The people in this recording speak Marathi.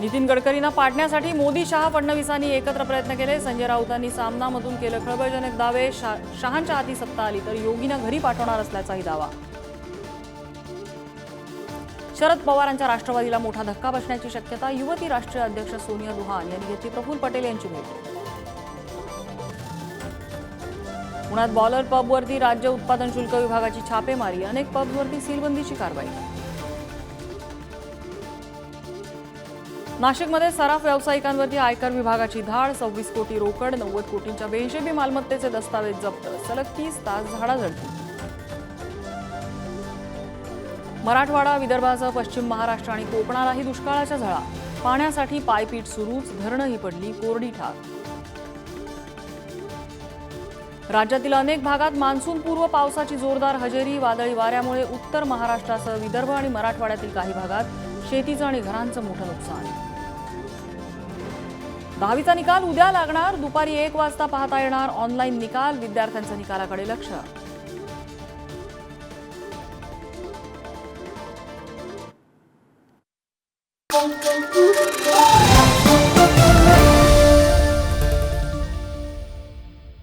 नितीन गडकरींना पाडण्यासाठी मोदी शहा फडणवीसांनी एकत्र प्रयत्न केले. संजय राऊतांनी सामनामधून केलं खळबळजनक दावे. शा शहांच्या हाती सत्ता आली तर योगींना घरी पाठवणार असल्याचाही दावा. शरद पवारांच्या राष्ट्रवादीला मोठा धक्का बसण्याची शक्यता युवती राष्ट्रीय अध्यक्ष सोनिया दुहान यांनी घेतली. प्रफुल्ल पटेल यांची भेट. पुण्यात बॉलर पबवरती राज्य उत्पादन शुल्क विभागाची छापेमारी. अनेक पबवरती सीलबंदीची कारवाई. नाशिकमध्ये सराफ व्यावसायिकांवरती आयकर विभागाची धाड सव्वीस कोटी रोकड नव्वद कोटींच्या बेहिशेबी मालमत्तेचे दस्तावेज जप्त सलग तीस तास झाडाझडती. मराठवाडा विदर्भासह पश्चिम महाराष्ट्र आणि कोकणालाही दुष्काळाच्या झळा. पाण्यासाठी पायपीट सुरूच धरणंही पडली कोरडी ठार. राज्यातील अनेक भागात मान्सूनपूर्व पावसाची जोरदार हजेरी वादळी वाऱ्यामुळे उत्तर महाराष्ट्रासह विदर्भ आणि मराठवाड्यातील काही भागात शेतीचं आणि घरांचं मोठं नुकसान. दहावीचा निकाल उद्या लागणार. दुपारी एक वाजता पाहता येणार ऑनलाईन निकाल. विद्यार्थ्यांचं निकालाकडे लक्ष. Thank you.